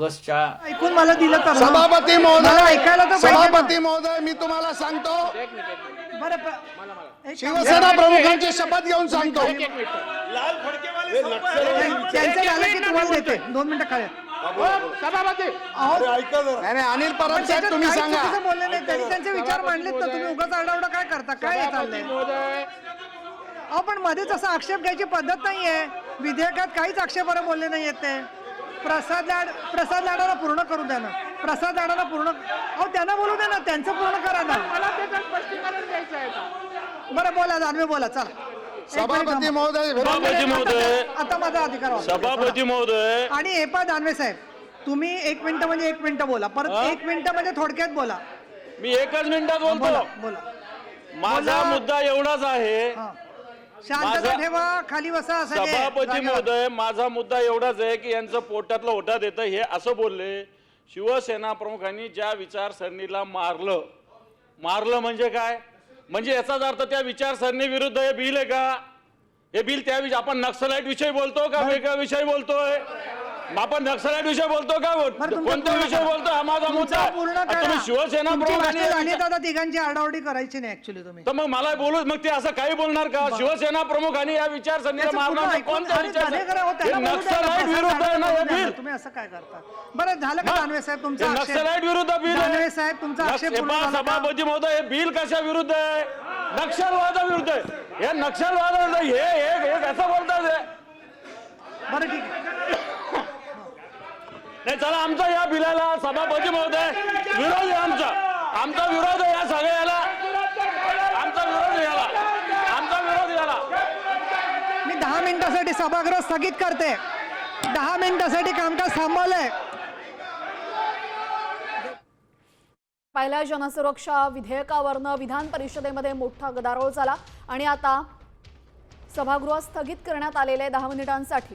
ऑगस्टच्या ऐकून मला दिलं तर. सभापती मला महोदय ऐकायला तर. सभापती महोदय मी तुम्हाला सांगतो. बरं शिवसेना प्रमुखांची शपथ घेऊन सांगतो. त्यांचं झालं की तुम्हाला देते. दोन मिनिटं खाली. सभापती. नाही नाही, अनिल परब साहेब तुम्ही सांगा. बोलले नाही. त्यांनी त्यांचे विचार मांडलेत ना तुम्ही उगाच आरडाओरडा काय करता? काय हे चाललंय? अहो पण मध्येच असा आक्षेप घ्यायची पद्धत नाहीये. विधेयकात काहीच आक्षेपार्ह बोलले नाहीयेत ते. प्रसाद लाड प्रसाद लाडाला पूर्ण करू द्या ना. प्रसाद लाडाला पूर्ण अहो त्यांना बोलू द्या ना. त्यांचं पूर्ण करा ना. बरं बोला दानवे बोला चला. एक मिनिट सभापती थांबा. महोदय सभापती महोदय. आता माझा अधिकार वापरा. सभापती महोदय. आणि हे पा दानवे साहेब. तुम्ही एक मिनिट म्हणजे एक मिनिट बोला. परत एक मिनिट म्हणजे थोडक्यात बोला. मी एकच मिनिटात बोला बोलतो. बोला माझा बोला. मुद्दा एवढाच आहे. शांतता माझा- ठेवा खाली बसा असं नाही. सभापती जागेवर. महोदय माझा मुद्दा एवढाच आहे की यांचं पोटातलं ओठात येतं हे असं बोलले. शिवसेना प्रमुखांनी ज्या विचारसरणीला मारलं मारलं म्हणजे काय? म्हणजे याचाच अर्थ त्या विचारसरणी विरुद्ध हे बिल आहे का? हे बिल त्या विषयी आपण नक्सलाईट विषयी बोलतो का? वेगळ्या विषयी बोलतोय. आपण नक्सलाईट विषय बोलतो का बरं, तुमचं कोणत्या पूर्ण विषय करा. बोलतो हा माझा तुमचं मुद्दा आहे. पूर्ण आता करा. तुम्ही शिवसेना तुमची तर आता तिघांची आरडाओरडी करायची नाही ऍक्च्युली तुम्ही तर मग मला बोलू मग ते असं काही बोलणार का शिवसेना प्रमुखांनी या विचारसरणीला त्याचं पूर्ण मारणार ऐकून- कोणत्या अरे हो, विचार बोलू द्या ना, नक्षलाईट विरुद्ध आहे ना लाडाला हे बोलू द्या ना. बिल तुम्ही असं काय करता बरं झालं का? दानवे साहेब तुमचा हे आक्षेप नक्षलाईट विरुद्ध बिल आहे. दानवे साहेब तुमचा आक्षेप नक्ष- पूर्ण बा- झाला का? सभापती महोदय हे बिल कशा विरुद्ध आहे नक्षलवादा विरुद्ध आहे हे नक्षलवादा विरुद्ध हे हे हे कसं बोलतात हे? बरं ठीक आहे नाही चला आमचा या बिलाला सभापती महोदय. विरोध आहे आमचा. आमचा विरोध आहे या सगळ्याला. आमचा विरोध याला. आमचा विरोध याला. मी दहा मिनिटासाठी सभागृह स्थगित करते. दहा मिनिटासाठी कामकाज थांबवलंय. पहिल्या जनसुरक्षा विधेयकावरनं विधान परिषदेमध्ये मोठा गदारोळ झाला. आणि आता सभागृह स्थगित करण्यात आलेले दहा मिनिटांसाठी.